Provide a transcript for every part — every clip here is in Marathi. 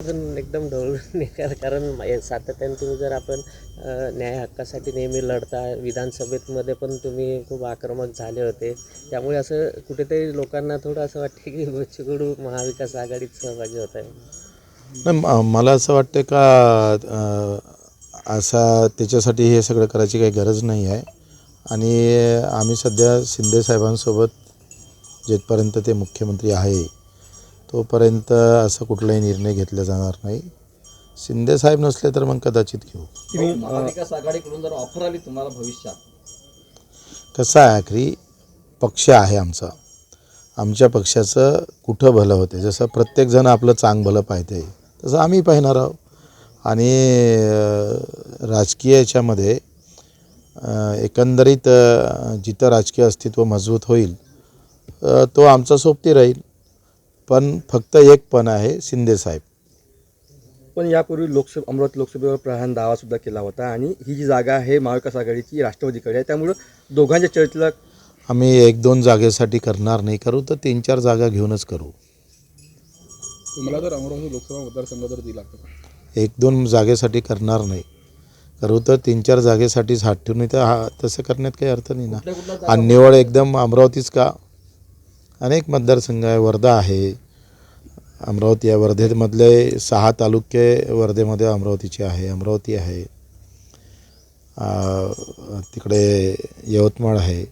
एकदम ढवळून निघाल. कारण सातत्याने तुम्ही जर आपण न्याय हक्कासाठी नेहमी लढता विधानसभेमध्ये पण तुम्ही खूप आक्रमक झाले होते. त्यामुळे असं कुठेतरी लोकांना थोडं असं वाटतं की बच्चूकडू महाविकास आघाडीत सहभागी होत आहे. नाही मला असं वाटतं का असा त्याच्यासाठी हे सगळं करायची काही गरज नाही आहे. आणि आम्ही सध्या शिंदे साहेबांसोबत जेथपर्यंत ते मुख्यमंत्री आहे तोपर्यंत असं कुठलाही निर्णय घेतला जाणार नाही. शिंदे साहेब नसले तर मग कदाचित घेऊ. महाविकास आघाडीकडून जर ऑफर आली तुम्हाला भविष्यात? कसं आहे आखरी? पक्ष आहे आमचा. आमच्या पक्षाचं कुठं भलं होते? जसं प्रत्येकजण आपलं चांग भलं पाहते तसं आम्ही पाहणार आहोत. आणि राजकीय याच्यामध्ये एकंदरीत जिथं राजकीय अस्तित्व मजबूत होईल तो आमचा सोबती राहील. पण फक्त एक पण आहे शिंदेसाहेब पण यापूर्वी लोकसभा अमरावती लोकसभेवर प्रधान दावा सुद्धा केला होता आणि ही जी जागा आहे महाविकास आघाडीची राष्ट्रवादीकडे आहे त्यामुळं दोघांच्या चर्चेला आम्ही एक दोन जागेसाठी करणार नाही करू तर तीन चार जागा घेऊनच करू. तुम्हाला जर अमरावती लोकसभा मतदारसंघ जर दिला तर? एक दोन जागेसाठी करणार नाही. करू तर तीन चार जागेसाठीच हात ठेवून तर हा तसं करण्यात काही अर्थ नाही ना. आणि निवड एकदम अमरावतीच का? अनेक मतदारसंघ आहे वर्धा आहे. अमरावती आहे वर्धेमधले सहा तालुके वर्धेमध्ये अमरावतीचे आहे अमरावती आहे. तिकडे यवतमाळ आहे.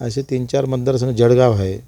असे तीन चार मतदारसंघ जळगाव आहे.